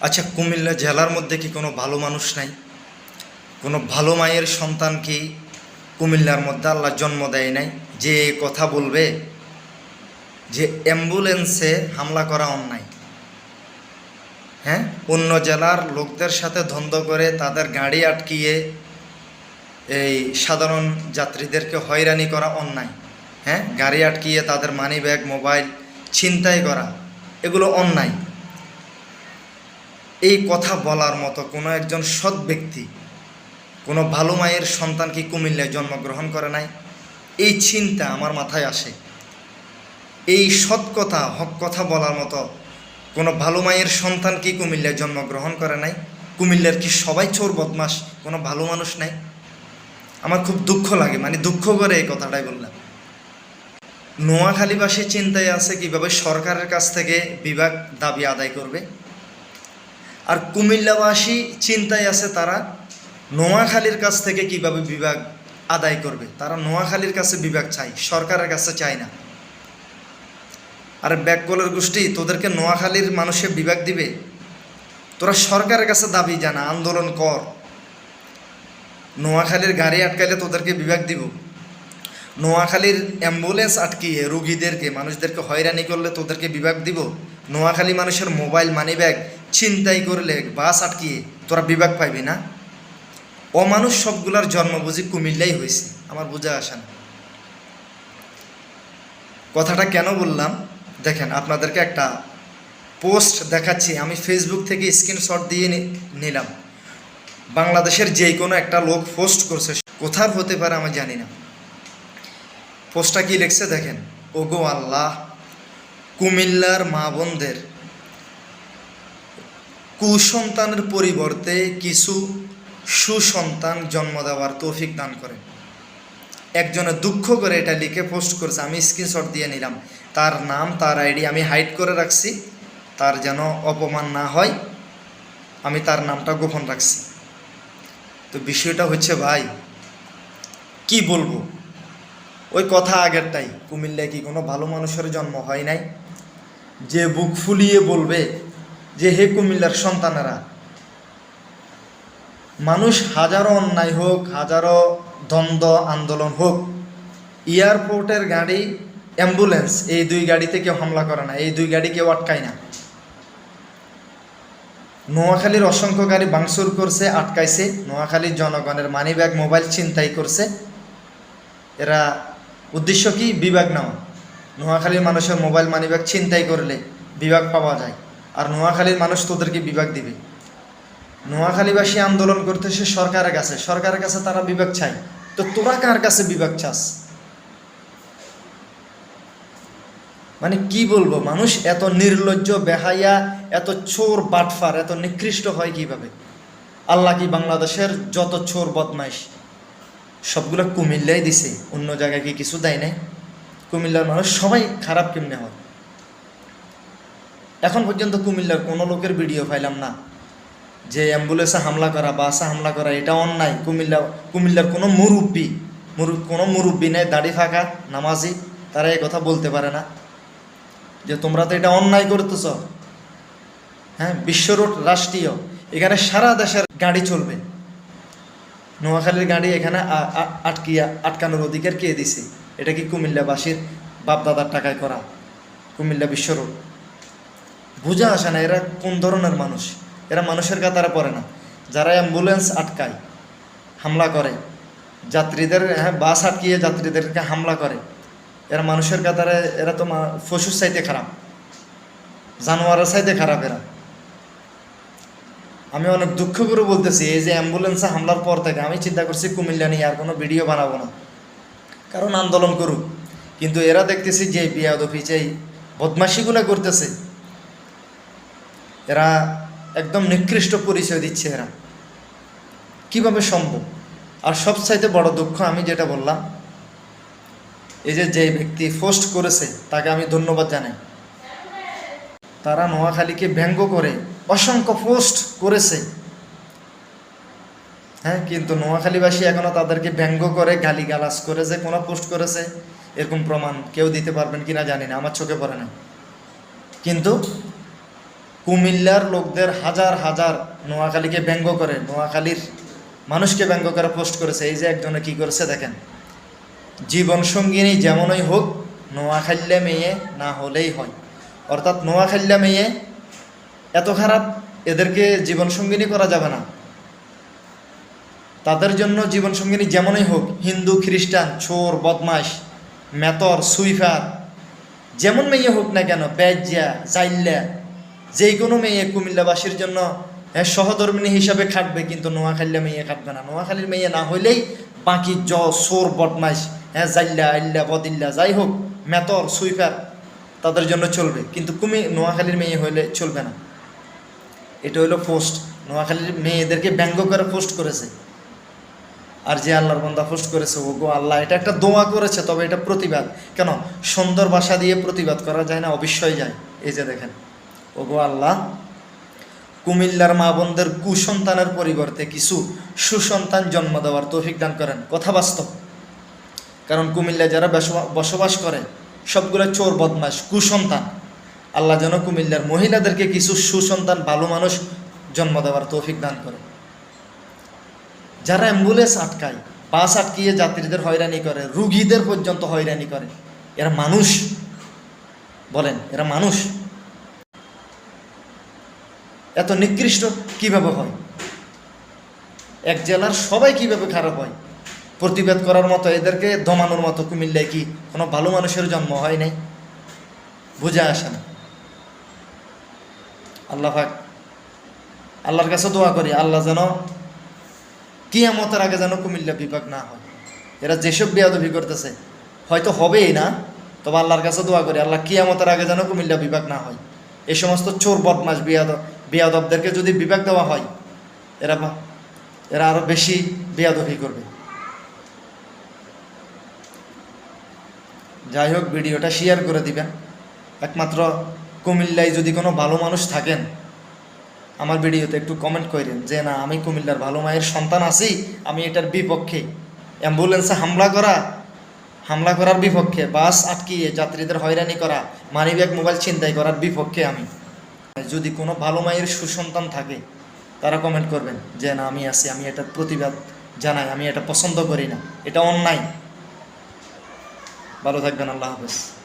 আচ্ছা কুমিল্লা জেলার মধ্যে কি কোনো ভালো মানুষ নাই? কোনো ভালো মায়ের সন্তান কি কুমিল্লার মধ্যে আল্লাহ জন্ম দেয় নাই? যে কথা বলবে যে অ্যাম্বুলেন্সে হামলা করা অন্যায়। হ্যাঁ? অন্য জেলার লোকদের সাথে ধন্দ করে তাদের গাড়ি আটকিয়ে এই সাধারণ যাত্রীদেরকে হয়রানি করা অন্যায়। হ্যাঁ? গাড়ি আটকিয়ে তাদের মানি ব্যাগ মোবাইল ছিনতাই করা, এগুলো অন্যায়। এই কথা বলার মতো কোনো একজন সৎ ব্যক্তি, কোনো ভালো মায়ের সন্তান কি কুমিল্লায় জন্মগ্রহণ করে নাই। এই চিন্তা আমার মাথায় আসে। এই সৎ কথা, হক কথা বলার মতো কোনো ভালো মায়ের সন্তান কি কুমিল্লায় জন্মগ্রহণ করে নাই। কুমিল্লার কি সবাই চোর বদমাস কোনো ভালো মানুষ নাই। আমার খুব দুঃখ লাগে মানে দুঃখ করে এই কথাটাই বললাম। নোয়াখালীবাসী চিন্তায় আছে কীভাবে সরকারের কাছ থেকে বিভাগ দাবি আদায় করবে? আর কুমিল্লাবাসী চিন্তায় আছে তারা নোয়াখালীর কাছ থেকে কীভাবে বিভাগ আদায় করবে। তারা নোয়াখালীর কাছে বিভাগ চাই সরকারের কাছে চায় না। আর ব্যাককলের গোষ্ঠী, তোদেরকে নোয়াখালীর মানুষে বিভাগ দিবে? তোরা সরকারের কাছে দাবি জানা, আন্দোলন কর। নোয়াখালীর গাড়ি আটকাইলে তোদেরকে বিভাগ দিব। নোয়াখালীর অ্যাম্বুলেন্স আটকিয়ে রুগীদেরকে, মানুষদেরকে হয়রানি করলে তোদেরকে বিভাগ দিব। নোয়াখালী মানুষের মোবাইল মানি ব্যাগ ছিনতাই করলে, বাস আটকিয়ে তোরা বিভাগ পাইবি না? অমানুষ সবগুলার জন্ম বুঝি কুমিল্লাই হয়েছে আমার বোঝা আসে না। কথাটা কেন বললাম? দেখেন, আপনাদেরকে একটা পোস্ট দেখাচ্ছি, আমি ফেসবুক থেকে স্ক্রিনশট দিয়ে নিলাম। বাংলাদেশের যে কোনো একটা লোক পোস্ট করছে, কোথার হতে পারে আমি জানি না। পোস্টটা কি লিখছে দেখেন, ওগো আল্লাহ, কুমিল্লার মা বোনদের কুসন্তানের পরিবর্তে কিছু সুসন্তান জন্ম দেওয়ার তৌফিক দান করেন। একজনে দুঃখ করে এটা লিখে পোস্ট করেছে, আমি স্ক্রিনশট দিয়ে নিলাম। তার নাম, তার আইডি আমি হাইড করে রাখছি। তার যেন অপমান না হয়, আমি তার নামটা গোপন রাখছি। তো বিষয়টা হচ্ছে ভাই, কি বলব? ওই কথা আগেরটাই। কুমিল্লায় কি কোনো ভালো মানুষের জন্ম হয় নাই? যে বুক ফুলিয়ে বলবে যে হে কুমিল্লার সন্তানেরা, মানুষ হাজারো অন্যায় হোক, হাজারো দ্বন্দ্ব, আন্দোলন হোক, এয়ারপোর্টের গাড়ি, অ্যাম্বুলেন্স, এই দুই গাড়িতে কেউ হামলা করে না, এই দুই গাড়ি কেউ আটকায় না। নোয়াখালীর অসংখ্য গাড়ি বাংসুর করছে, আটকাইছে। নোয়াখালীর জনগণের মানি ব্যাগ মোবাইল ছিনতাই করছে। এরা উদ্দেশ্য কি? বিভাগ নেওয়া। নোয়াখালীর মানুষের মোবাইল মানি ব্যাগ ছিনতাই করলে বিভাগ পাওয়া যায়। আর নোয়াখালীর মানুষ তোদেরকে বিভাগ দিবে। নোয়াখালীবাসী আন্দোলন করতেছে সরকারের কাছে সরকারের কাছে তারা বিভাগ চায়। তো তোরা কার কাছে বিভাগ চাস? মানে কি বলব, মানুষ এত নির্লজ্জ বেহাইয়া এত চোর বাটফার, এত নিকৃষ্ট হয় কীভাবে? আল্লাহ কি বাংলাদেশের যত চোর বদমাইশ, সবগুলো কুমিল্লাই দিছে, অন্য জায়গায় কি কিছু দেয় নাই? কুমিল্লার মানুষ সবাই খারাপ কেমনে হয়? এখন পর্যন্ত কুমিল্লার কোনো লোকের ভিডিও পাইলাম না। যে অ্যাম্বুলেন্সে হামলা করা, বাসে হামলা করা, এটা অন্যায়। কুমিল্লা, কুমিল্লার কোনো মুরব্বী, মুরু, কোনো মুরব্বী নেই, দাড়ি ফাঁকা, নামাজি, তারা এই কথা বলতে পারে না। যে তোমরা তো এটা অন্যায় করতেছ। হ্যাঁ বিশ্ব রোড রাষ্ট্রীয়, এখানে সারা দেশের গাড়ি চলবে। নোয়াখালীর গাড়ি এখানে আটকিয়া, আটকানোর অধিকার কে দিছে? এটা কি কুমিল্লাবাসীর বাপদাদার টাকায় করা? কুমিল্লা বিশ্ব রোড। বোঝা আসে না এরা কোন ধরনের মানুষ। এরা মানুষের কাতারে পড়ে না। যারা অ্যাম্বুলেন্স আটকায়, হামলা করে, যাত্রীদের হ্যাঁ বাস আটকিয়ে যাত্রীদেরকে হামলা করে, এরা মানুষের কাতারে এরা তো পশুর চাইতে খারাপ, জানোয়ারের চাইতে খারাপ এরা। আমি অনেক দুঃখ করে বলতেছি, এই যে অ্যাম্বুলেন্সে হামলার পর থেকে আমি চিন্তা করছি কুমিল্লা নিয়ে আর কোনো ভিডিও বানাবো না। কারণ আন্দোলন করুক। কিন্তু এরা দেখতেছি যে বিয়াদফি যে বদমাশিগুলো করতেছে এরা একদম নিকৃষ্ট পরিচয় দিচ্ছে এরা। কীভাবে সম্ভব? আর সবচাইতে বড় দুঃখ আমি যেটা বললাম, এই যে যে ব্যক্তি পোস্ট করেছে, তাকে আমি ধন্যবাদ জানাই। তারা নোয়াখালীকে ব্যঙ্গ করে অসংখ্য পোস্ট করেছে। হ্যাঁ কিন্তু নোয়াখালীবাসী এখনও তাদেরকে ব্যঙ্গ করে, গালিগালাজ করে যে কোনো পোস্ট করেছে, এরকম প্রমাণ কেউ দিতে পারবেন কিনা জানি না, আমার চোখে পড়ে না। কিন্তু কুমিল্লার লোকদের হাজার হাজার নোয়াখালীকে ব্যঙ্গ করে, নোয়াখালীর মানুষকে ব্যঙ্গ করে পোস্ট করেছে। এই যে একজনে কি করেছে দেখেন। জীবন সঙ্গিনী যেমনই হোক, নোয়াখাল্যা মেয়ে না হলেই হয়। অর্থাৎ নোয়াখাল্যা মেয়ে এত খারাপ, এদেরকে জীবন সঙ্গিনী করা যাবে না। তাদের জন্য জীবন সঙ্গিনী যেমনই হোক, হিন্দু, খ্রিস্টান, চোর বদমাস মেতর, সুইফার, যেমন মেয়ে হোক না কেন ব্যাজ্যা জাইল্লা যে কোনো মেয়ে কুমিল্লাবাসীর জন্য সহধর্মিনী হিসাবে খাটবে, কিন্তু নোয়াখালীর মেয়ে খাটবে না। নোয়াখালীর মেয়ে না হইলেই বাকি জ, সোর, বদমাইশ হ্যাঁ জাইল্লা, আইল্লা, বদিল্লা, যাই হোক, মেতর, সুইফার, তাদের জন্য চলবে। কিন্তু কুমি, নোয়াখালীর মেয়ে হইলে চলবে না। এটা হলো পোস্ট। নোয়াখালীর মেয়েদেরকে ব্যঙ্গ করে পোস্ট করেছে। আর যে আল্লাহর বন্দা পোস্ট করেছে ও গো আল্লাহ, এটা একটা দোয়া করেছে, তবে এটা প্রতিবাদ। কেন? সুন্দর ভাষা দিয়ে প্রতিবাদ করা যায় না, অবশ্যই যায়। এই যে দেখেন। ও গো আল্লাহ, কুমিল্লার মা বোনদের কুসন্তানের পরিবর্তে কিছু সুসন্তান জন্ম দেওয়ার তৌফিক দান করেন। কথা বাস্তব। কারণ কুমিল্লায় যারা বসবা- বসবাস করে, সবগুলো চোর বদমাস কুসন্তান। আল্লাহ যেন কুমিল্লার মহিলাদেরকে কিছু সুসন্তান, ভালো মানুষ জন্ম দেওয়ার তৌফিক দান করে। যারা অ্যাম্বুলেন্স আটকায়, বাস আটকিয়ে যাত্রীদের হয়রানি করে, রুগীদের পর্যন্ত হয়রানি করে, এরা মানুষ। বলেন, এরা মানুষ। এত নিকৃষ্ট কীভাবে হয়? এক জেলার সবাই কীভাবে খারাপ হয়? প্রতিবাদ করার মতো এদেরকে দমানোর মতো কুমিল্লায় কি কোনো ভালো মানুষের জন্ম হয় নাই? বোঝা আসে না। আল্লাহ পাক, আল্লাহর কাছে দোয়া করি, আল্লাহ যেন কিয়ামতের আগে যেন কুমিল্লা বিভাগ না হয়। এরা যেসব বেয়াদবি করতেছে, হয়তো হবেই না, তবে আল্লাহর কাছে দোয়া করি, আল্লাহ কিয়ামতের আগে যেন কুমিল্লা বিভাগ না হয়। এই সমস্ত চোর বদমাস বেয়াদ বেয়াদবদেরকে যদি বিবেক দেওয়া হয়, এরা এরা আরও বেশি বেয়াদবি করবে। যাই হোক, ভিডিওটা শেয়ার করে দিবেন। একমাত্র কুমিল্লায় যদি কোনো ভালো মানুষ থাকেন, আমার ভিডিওতে একটু কমেন্ট করেন যে, না, আমি কুমিল্লার ভালো মায়ের সন্তান আছি, আমি এটার বিপক্ষে। অ্যাম্বুলেন্সে হামলা করা, হামলা করার বিপক্ষে, বাস আটকিয়ে যাত্রীদের হয়রানি করা, মানিব্যাগ মোবাইল ছিনতাই করার বিপক্ষে আমি। যদি কোনো ভালো মায়ের সুসন্তান থাকে, তারা কমেন্ট করবেন যে, না, আমি আছি, আমি এটা প্রতিবাদ জানাই, আমি এটা পছন্দ করি না, এটা অন্যায়। ভালো থাকবেন, আল্লাহ হাফেজ।